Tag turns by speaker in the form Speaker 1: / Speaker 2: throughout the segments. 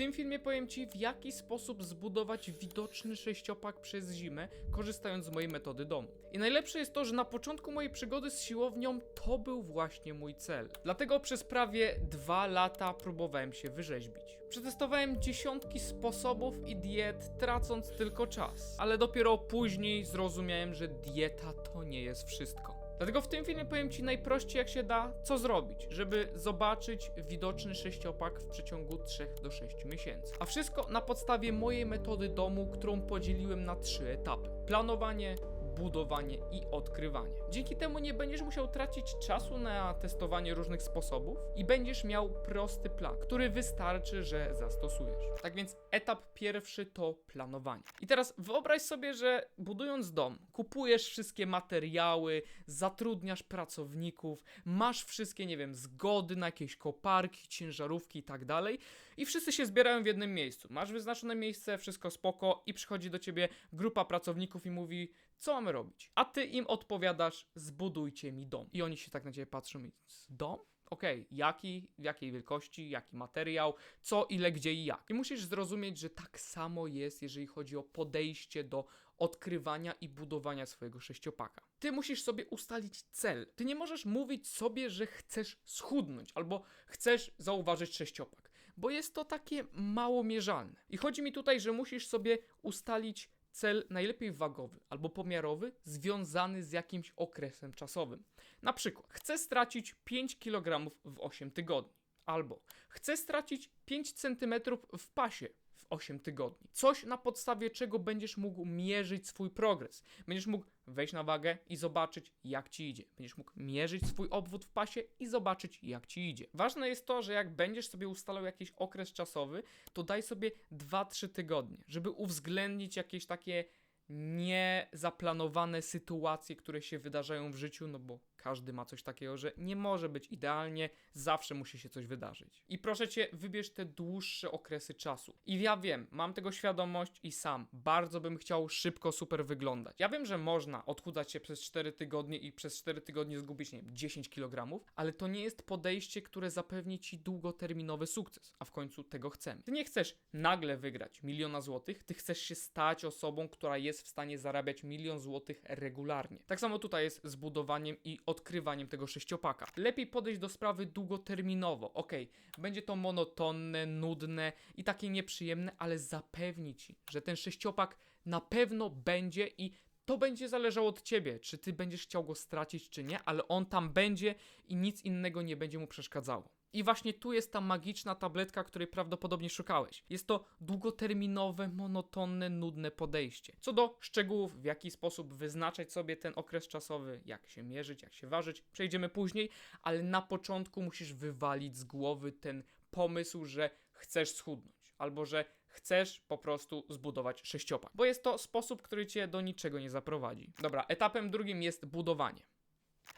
Speaker 1: tym filmie powiem Ci, w jaki sposób zbudować widoczny sześciopak przez zimę, korzystając z mojej metody domu. I najlepsze jest to, że na początku mojej przygody z siłownią to był właśnie mój cel. Dlatego przez prawie dwa lata próbowałem się wyrzeźbić. Przetestowałem dziesiątki sposobów i diet, tracąc tylko czas. Ale dopiero później zrozumiałem, że dieta to nie jest wszystko. Dlatego w tym filmie powiem Ci najprościej jak się da, co zrobić, żeby zobaczyć widoczny sześciopak w przeciągu 3 do 6 miesięcy. A wszystko na podstawie mojej metody domu, którą podzieliłem na trzy etapy. Planowanie, budowanie i odkrywanie. Dzięki temu nie będziesz musiał tracić czasu na testowanie różnych sposobów i będziesz miał prosty plan, który wystarczy, że zastosujesz. Tak więc etap pierwszy to planowanie. I teraz wyobraź sobie, że budując dom, kupujesz wszystkie materiały, zatrudniasz pracowników, masz wszystkie, nie wiem, zgody na jakieś koparki, ciężarówki i tak dalej i wszyscy się zbierają w jednym miejscu. Masz wyznaczone miejsce, wszystko spoko i przychodzi do ciebie grupa pracowników i mówi, co mamy robić? A ty im odpowiadasz, zbudujcie mi dom. I oni się tak na ciebie patrzą i dom? Okej, jaki, jakiej wielkości, jaki materiał, co, ile, gdzie i jak. I musisz zrozumieć, że tak samo jest, jeżeli chodzi o podejście do odkrywania i budowania swojego sześciopaka. Ty musisz sobie ustalić cel. Ty nie możesz mówić sobie, że chcesz schudnąć albo chcesz zauważyć sześciopak, bo jest to takie mało mierzalne. I chodzi mi tutaj, że musisz sobie ustalić cel najlepiej wagowy albo pomiarowy związany z jakimś okresem czasowym. Na przykład, chcę stracić 5 kg w 8 tygodni. Albo chcę stracić 5 cm w pasie 8 tygodni. Coś na podstawie czego będziesz mógł mierzyć swój progres. Będziesz mógł wejść na wagę i zobaczyć, jak ci idzie. Będziesz mógł mierzyć swój obwód w pasie i zobaczyć, jak ci idzie. Ważne jest to, że jak będziesz sobie ustalał jakiś okres czasowy, to daj sobie 2-3 tygodnie, żeby uwzględnić jakieś takie niezaplanowane sytuacje, które się wydarzają w życiu, no bo każdy ma coś takiego, że nie może być idealnie, zawsze musi się coś wydarzyć. I proszę cię, wybierz te dłuższe okresy czasu. I ja wiem, mam tego świadomość i sam bardzo bym chciał szybko super wyglądać. Ja wiem, że można odchudzać się przez 4 tygodnie i przez 4 tygodnie zgubić, nie wiem, 10 kg, ale to nie jest podejście, które zapewni ci długoterminowy sukces, a w końcu tego chcemy. Ty nie chcesz nagle wygrać miliona złotych, ty chcesz się stać osobą, która jest w stanie zarabiać milion złotych regularnie. Tak samo tutaj jest z budowaniem i odkrywaniem tego sześciopaka. Lepiej podejść do sprawy długoterminowo. Ok, będzie to monotonne, nudne i takie nieprzyjemne, ale zapewni ci, że ten sześciopak na pewno będzie i to będzie zależało od ciebie, czy ty będziesz chciał go stracić, czy nie, ale on tam będzie i nic innego nie będzie mu przeszkadzało. I właśnie tu jest ta magiczna tabletka, której prawdopodobnie szukałeś. Jest to długoterminowe, monotonne, nudne podejście. Co do szczegółów, w jaki sposób wyznaczać sobie ten okres czasowy, jak się mierzyć, jak się ważyć, przejdziemy później, ale na początku musisz wywalić z głowy ten pomysł, że chcesz schudnąć, albo że chcesz po prostu zbudować sześciopak, bo jest to sposób, który cię do niczego nie zaprowadzi. Dobra, etapem drugim jest budowanie.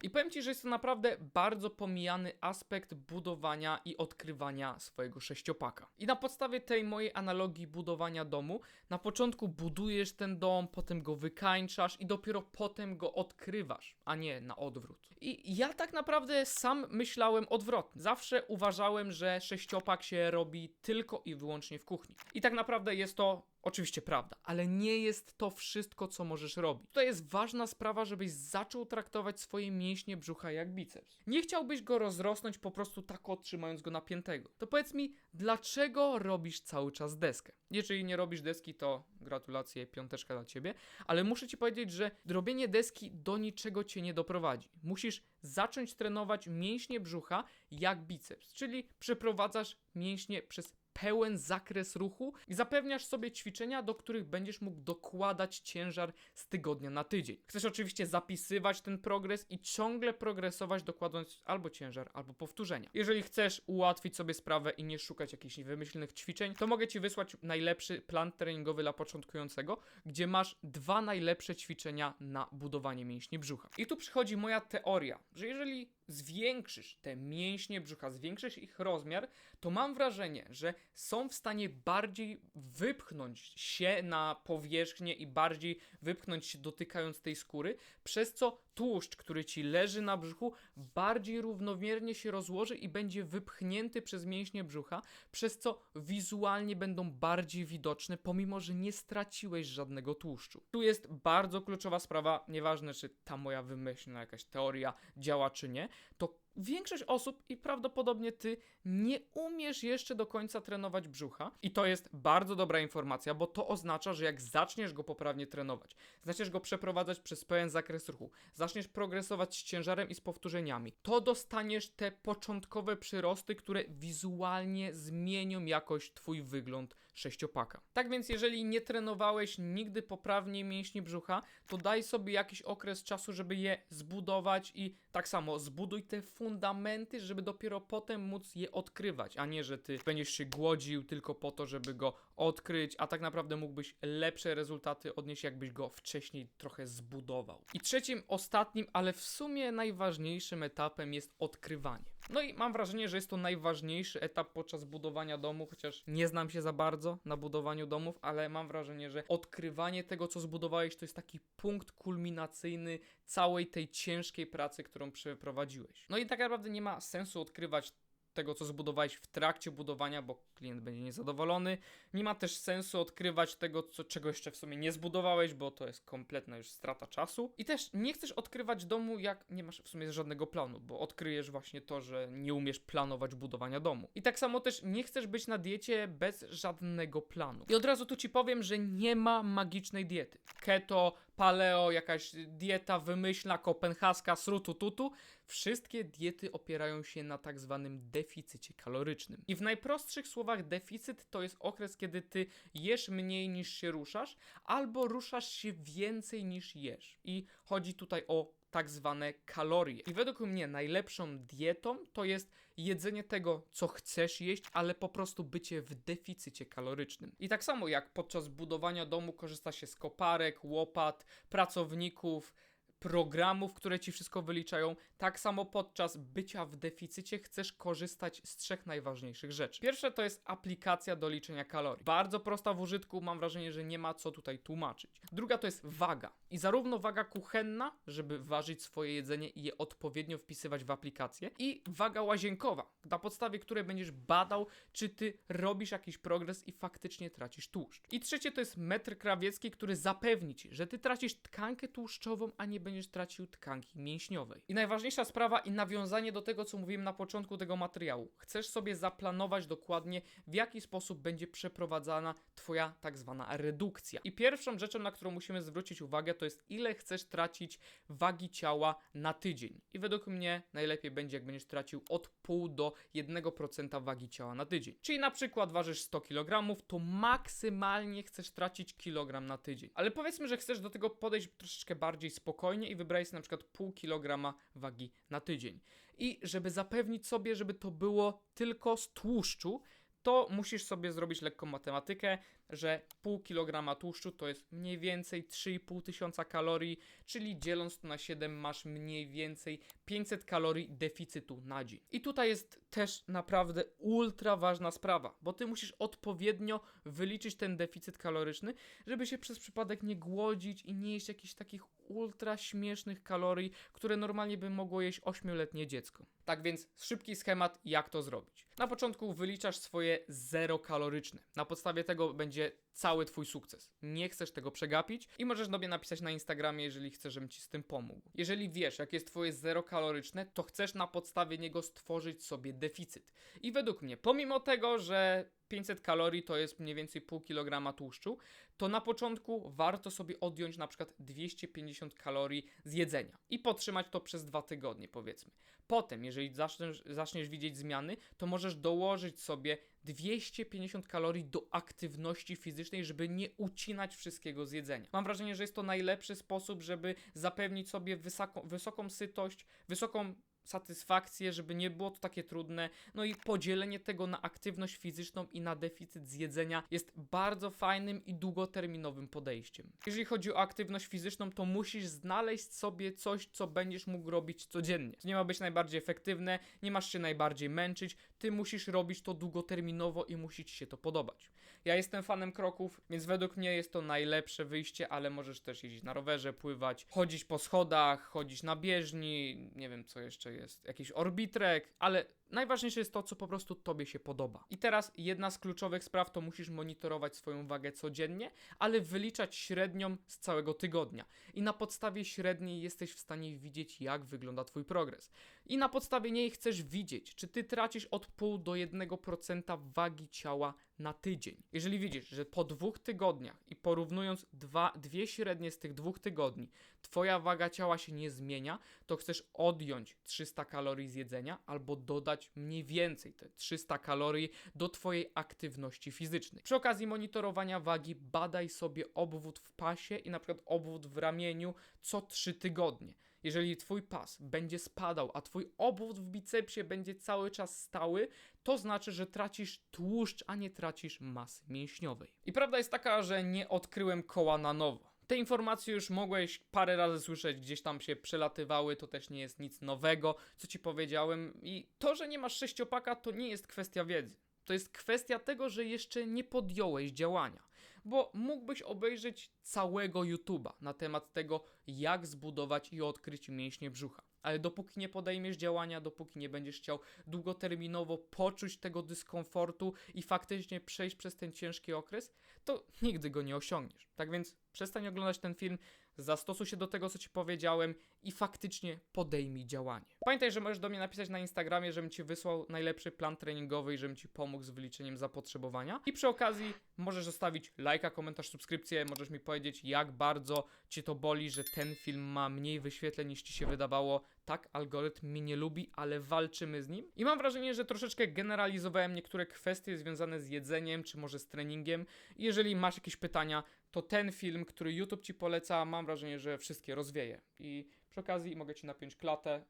Speaker 1: I powiem Ci, że jest to naprawdę bardzo pomijany aspekt budowania i odkrywania swojego sześciopaka. I na podstawie tej mojej analogii budowania domu, na początku budujesz ten dom, potem go wykańczasz i dopiero potem go odkrywasz, a nie na odwrót. I ja tak naprawdę sam myślałem odwrotnie. Zawsze uważałem, że sześciopak się robi tylko i wyłącznie w kuchni. I tak naprawdę jest to Oczywiście prawda, ale nie jest to wszystko, co możesz robić. Tutaj jest ważna sprawa, żebyś zaczął traktować swoje mięśnie brzucha jak biceps. Nie chciałbyś go rozrosnąć po prostu tak otrzymając go napiętego. To powiedz mi, dlaczego robisz cały czas deskę? Jeżeli nie robisz deski, to gratulacje, piąteczka dla ciebie, ale muszę ci powiedzieć, że robienie deski do niczego cię nie doprowadzi. Musisz zacząć trenować mięśnie brzucha jak biceps, czyli przeprowadzasz mięśnie przez pełen zakres ruchu i zapewniasz sobie ćwiczenia, do których będziesz mógł dokładać ciężar z tygodnia na tydzień. Chcesz oczywiście zapisywać ten progres i ciągle progresować, dokładając albo ciężar, albo powtórzenia. Jeżeli chcesz ułatwić sobie sprawę i nie szukać jakichś wymyślnych ćwiczeń, to mogę Ci wysłać najlepszy plan treningowy dla początkującego, gdzie masz dwa najlepsze ćwiczenia na budowanie mięśni brzucha. I tu przychodzi moja teoria, że jeżeli zwiększysz te mięśnie brzucha, zwiększysz ich rozmiar, to mam wrażenie, że są w stanie bardziej wypchnąć się na powierzchnię i bardziej wypchnąć się dotykając tej skóry, przez co tłuszcz, który ci leży na brzuchu, bardziej równomiernie się rozłoży i będzie wypchnięty przez mięśnie brzucha, przez co wizualnie będą bardziej widoczne, pomimo że nie straciłeś żadnego tłuszczu. Tu jest bardzo kluczowa sprawa, nieważne czy ta moja wymyślna jakaś teoria działa czy nie, to większość osób i prawdopodobnie ty nie umiesz jeszcze do końca trenować brzucha. I to jest bardzo dobra informacja, bo to oznacza, że jak zaczniesz go poprawnie trenować, zaczniesz go przeprowadzać przez pełen zakres ruchu, zaczniesz progresować z ciężarem i z powtórzeniami, to dostaniesz te początkowe przyrosty, które wizualnie zmienią jakoś twój wygląd sześciopaka. Tak więc jeżeli nie trenowałeś nigdy poprawnie mięśni brzucha, to daj sobie jakiś okres czasu, żeby je zbudować i tak samo zbuduj te fundamenty, żeby dopiero potem móc je odkrywać, a nie, że ty będziesz się głodził tylko po to, żeby go odkryć, a tak naprawdę mógłbyś lepsze rezultaty odnieść, jakbyś go wcześniej trochę zbudował. I trzecim, ostatnim, ale w sumie najważniejszym etapem jest odkrywanie. No i mam wrażenie, że jest to najważniejszy etap podczas budowania domu, chociaż nie znam się za bardzo na budowaniu domów, ale mam wrażenie, że odkrywanie tego, co zbudowałeś, to jest taki punkt kulminacyjny całej tej ciężkiej pracy, którą przeprowadziłeś. No i tak naprawdę nie ma sensu odkrywać tego, co zbudowałeś w trakcie budowania, bo klient będzie niezadowolony. Nie ma też sensu odkrywać tego, co, czego jeszcze w sumie nie zbudowałeś, bo to jest kompletna już strata czasu. I też nie chcesz odkrywać domu, jak nie masz w sumie żadnego planu, bo odkryjesz właśnie to, że nie umiesz planować budowania domu. I tak samo też nie chcesz być na diecie bez żadnego planu. I od razu tu ci powiem, że nie ma magicznej diety. Keto, paleo, jakaś dieta wymyślna, kopenhaska, srutu tutu. Wszystkie diety opierają się na tak zwanym deficycie kalorycznym. I w najprostszych słowach deficyt to jest okres, kiedy ty jesz mniej niż się ruszasz, albo ruszasz się więcej niż jesz. I chodzi tutaj o tak zwane kalorie. I według mnie najlepszą dietą to jest jedzenie tego, co chcesz jeść, ale po prostu bycie w deficycie kalorycznym. I tak samo jak podczas budowania domu korzysta się z koparek, łopat, pracowników, programów, które ci wszystko wyliczają, tak samo podczas bycia w deficycie chcesz korzystać z trzech najważniejszych rzeczy. Pierwsze to jest aplikacja do liczenia kalorii. Bardzo prosta w użytku, mam wrażenie, że nie ma co tutaj tłumaczyć. Druga to jest waga. I zarówno waga kuchenna, żeby ważyć swoje jedzenie i je odpowiednio wpisywać w aplikację, i waga łazienkowa, na podstawie której będziesz badał, czy ty robisz jakiś progres i faktycznie tracisz tłuszcz. I trzecie to jest metr krawiecki, który zapewni ci, że ty tracisz tkankę tłuszczową, a nie będziesz tracił tkanki mięśniowej. I najważniejsza sprawa i nawiązanie do tego, co mówiłem na początku tego materiału. Chcesz sobie zaplanować dokładnie, w jaki sposób będzie przeprowadzana twoja tak zwana redukcja. I pierwszą rzeczą, na którą musimy zwrócić uwagę, to jest ile chcesz tracić wagi ciała na tydzień. I według mnie najlepiej będzie, jak będziesz tracił od pół do 1% wagi ciała na tydzień. Czyli na przykład ważysz 100 kg, to maksymalnie chcesz tracić kilogram na tydzień. Ale powiedzmy, że chcesz do tego podejść troszeczkę bardziej spokojnie i wybrałeś sobie na przykład pół kilograma wagi na tydzień. I żeby zapewnić sobie, żeby to było tylko z tłuszczu, to musisz sobie zrobić lekką matematykę, że pół kilograma tłuszczu to jest mniej więcej 3,5 tysiąca kalorii, czyli dzieląc to na 7 masz mniej więcej 500 kalorii deficytu na dzień. I tutaj jest też naprawdę ultra ważna sprawa, bo ty musisz odpowiednio wyliczyć ten deficyt kaloryczny, żeby się przez przypadek nie głodzić i nie jeść jakichś takich ultra śmiesznych kalorii, które normalnie by mogło jeść 8-letnie dziecko. Tak więc szybki schemat, jak to zrobić. Na początku wyliczasz swoje zero kaloryczne. Na podstawie tego będzie cały twój sukces. Nie chcesz tego przegapić i możesz do mnie napisać na Instagramie, jeżeli chcesz, żebym ci z tym pomógł. Jeżeli wiesz, jakie jest twoje zero kaloryczne, to chcesz na podstawie niego stworzyć sobie deficyt. I według mnie, pomimo tego, że 500 kalorii to jest mniej więcej pół kilograma tłuszczu, to na początku warto sobie odjąć na przykład 250 kalorii z jedzenia i podtrzymać to przez dwa tygodnie, powiedzmy. Potem, jeżeli zaczniesz, zaczniesz widzieć zmiany, to możesz dołożyć sobie 250 kalorii do aktywności fizycznej, żeby nie ucinać wszystkiego z jedzenia. Mam wrażenie, że jest to najlepszy sposób, żeby zapewnić sobie wysoką, wysoką sytość, wysoką satysfakcję, żeby nie było to takie trudne. No i podzielenie tego na aktywność fizyczną i na deficyt z jedzenia jest bardzo fajnym i długoterminowym podejściem. Jeżeli chodzi o aktywność fizyczną, to musisz znaleźć sobie coś, co będziesz mógł robić codziennie. To nie ma być najbardziej efektywne, nie masz się najbardziej męczyć, ty musisz robić to długoterminowo i musi ci się to podobać. Ja jestem fanem kroków, więc według mnie jest to najlepsze wyjście, ale możesz też jeździć na rowerze, pływać, chodzić po schodach, chodzić na bieżni, nie wiem co jeszcze jest, jakiś orbitrek, ale najważniejsze jest to, co po prostu tobie się podoba. I teraz jedna z kluczowych spraw to musisz monitorować swoją wagę codziennie, ale wyliczać średnią z całego tygodnia. I na podstawie średniej jesteś w stanie widzieć, jak wygląda twój progres. I na podstawie niej chcesz widzieć, czy ty tracisz od pół do 1% wagi ciała na tydzień. Jeżeli widzisz, że po dwóch tygodniach i porównując dwa, dwie średnie z tych dwóch tygodni, twoja waga ciała się nie zmienia, to chcesz odjąć 300 kalorii z jedzenia albo dodać mniej więcej te 300 kalorii do twojej aktywności fizycznej. Przy okazji monitorowania wagi badaj sobie obwód w pasie i na przykład obwód w ramieniu co 3 tygodnie. Jeżeli twój pas będzie spadał, a twój obwód w bicepsie będzie cały czas stały, to znaczy, że tracisz tłuszcz, a nie tracisz masy mięśniowej. I prawda jest taka, że nie odkryłem koła na nowo. Te informacje już mogłeś parę razy słyszeć, gdzieś tam się przelatywały, to też nie jest nic nowego, co ci powiedziałem. I to, że nie masz sześciopaka, to nie jest kwestia wiedzy. To jest kwestia tego, że jeszcze nie podjąłeś działania. Bo mógłbyś obejrzeć całego YouTube'a na temat tego, jak zbudować i odkryć mięśnie brzucha. Ale dopóki nie podejmiesz działania, dopóki nie będziesz chciał długoterminowo poczuć tego dyskomfortu i faktycznie przejść przez ten ciężki okres, to nigdy go nie osiągniesz. Tak więc przestań oglądać ten film, zastosuj się do tego, co ci powiedziałem i faktycznie podejmij działanie. Pamiętaj, że możesz do mnie napisać na Instagramie, żebym ci wysłał najlepszy plan treningowy i żebym ci pomógł z wyliczeniem zapotrzebowania. I przy okazji możesz zostawić lajka, komentarz, subskrypcję, możesz mi powiedzieć, jak bardzo cię to boli, że ten film ma mniej wyświetleń niż ci się wydawało. Tak, algorytm mnie nie lubi, ale walczymy z nim. I mam wrażenie, że troszeczkę generalizowałem niektóre kwestie związane z jedzeniem, czy może z treningiem. Jeżeli masz jakieś pytania, to ten film, który YouTube ci poleca, mam wrażenie, że wszystkie rozwieje. I przy okazji mogę ci napiąć klatę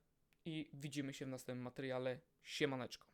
Speaker 1: i widzimy się w następnym materiale. Siemaneczko.